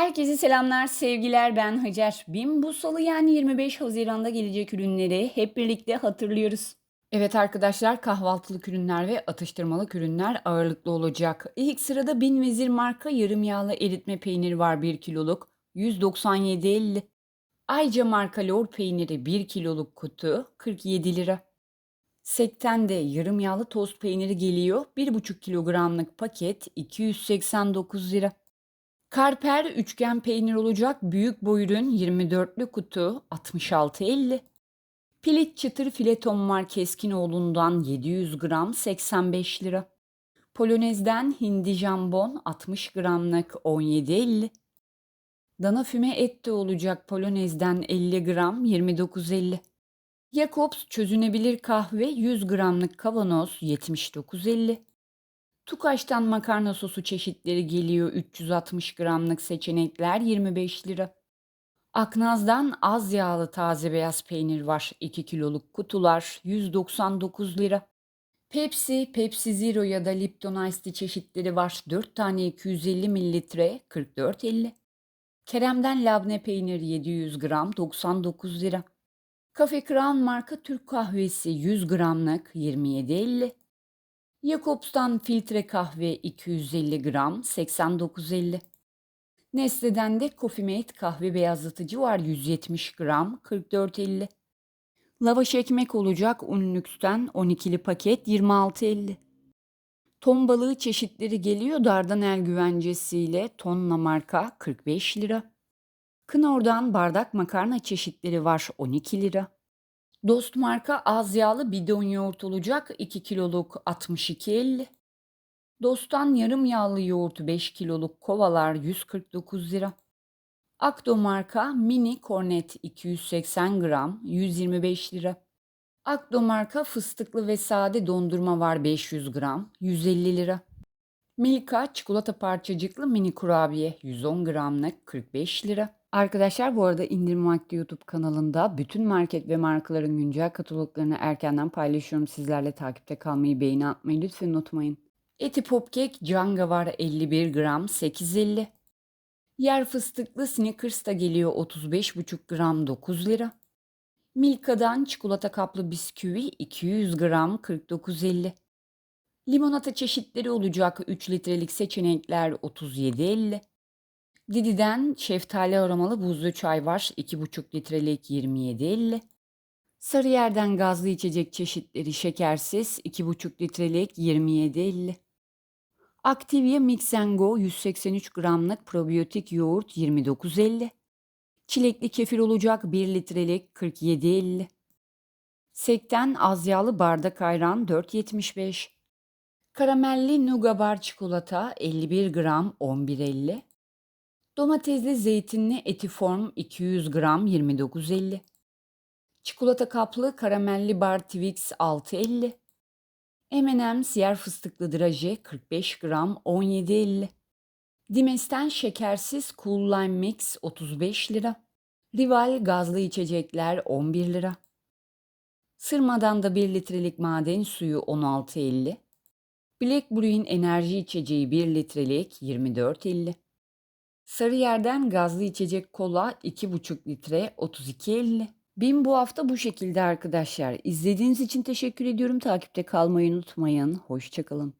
Herkese selamlar, sevgiler. Ben Hacer. BİM bu salı yani 25 Haziran'da gelecek ürünleri hep birlikte hatırlıyoruz. Evet arkadaşlar kahvaltılık ürünler ve atıştırmalık ürünler ağırlıklı olacak. İlk sırada Bin Vezir marka yarım yağlı eritme peyniri var 1 kiloluk 197.50. Ayca marka lor peyniri 1 kiloluk kutu 47 lira. Sekten de yarım yağlı tost peyniri geliyor. 1,5 kilogramlık paket 289 lira. Karper üçgen peynir olacak büyük boy ürün 24'lü kutu 66.50. Pilit çıtır fileton var Keskinoğlu'ndan 700 gram 85 lira. Polonez'den hindi jambon 60 gramlık 17.50. Dana füme et de olacak Polonez'den 50 gram 29.50. Jacobs çözünebilir kahve 100 gramlık kavanoz 79.50. Tukaş'tan makarna sosu çeşitleri geliyor 360 gramlık seçenekler 25 lira. Aknaz'dan az yağlı taze beyaz peynir var 2 kiloluk kutular 199 lira. Pepsi, Pepsi Zero ya da Lipton Ice Tea çeşitleri var 4 tane 250 mililitre 44.50. Kerem'den labne peynir 700 gram 99 lira. Cafe Crown marka Türk kahvesi 100 gramlık 27.50. Jacobs'tan filtre kahve 250 gram 89.50. Nestle'den de Coffee kahve beyazlatıcı var 170 gram 44.50. Lavaş ekmek olacak Unlux'ten 12'li paket 26.50. Ton balığı çeşitleri geliyor Dardanel güvencesiyle tonla marka 45 lira. Knorr'dan bardak makarna çeşitleri var 12 lira. Dost marka az yağlı bidon yoğurt olacak 2 kiloluk 62.50. Dost'tan yarım yağlı yoğurt 5 kiloluk kovalar 149 lira. Akdo marka mini kornet 280 gram 125 lira. Akdo marka fıstıklı ve sade dondurma var 500 gram 150 lira. Milka çikolata parçacıklı mini kurabiye 110 gramlık 45 lira. Arkadaşlar bu arada indirim vakti YouTube kanalında bütün market ve markaların güncel kataloglarını erkenden paylaşıyorum. Sizlerle takipte kalmayı, beğeni atmayı lütfen unutmayın. Eti Popkek Canga var 51 gram 8.50. Yer fıstıklı Snickers da geliyor 35,5 gram 9 lira. Milka'dan çikolata kaplı bisküvi 200 gram 49.50. Limonata çeşitleri olacak 3 litrelik seçenekler 37.50. Didi'den şeftali aromalı buzlu çay var 2,5 litrelik 27.50. Sarıyer'den gazlı içecek çeşitleri şekersiz 2,5 litrelik 27.50. Activia Mix Go 183 gramlık probiyotik yoğurt 29.50. Çilekli kefir olacak 1 litrelik 47.50. Sekten az yağlı bardak ayran 4.75. Karamelli Nuga bar çikolata 51 gram 11.50. Domatesli zeytinli etiform 200 gram 29.50. Çikolata kaplı karamelli bar Twix 6.50. M&M's yer fıstıklı draje 45 gram 17.50. Dimes'ten şekersiz Cool Lime Mix 35 lira. Rival gazlı içecekler 11 lira. Sırmadan da 1 litrelik maden suyu 16.50. Black Brew'in enerji içeceği 1 litrelik 24.50. Sarıyer'den gazlı içecek kola 2,5 litre 32.50. BİM bu hafta bu şekilde arkadaşlar. İzlediğiniz için teşekkür ediyorum. Takipte kalmayı unutmayın. Hoşçakalın.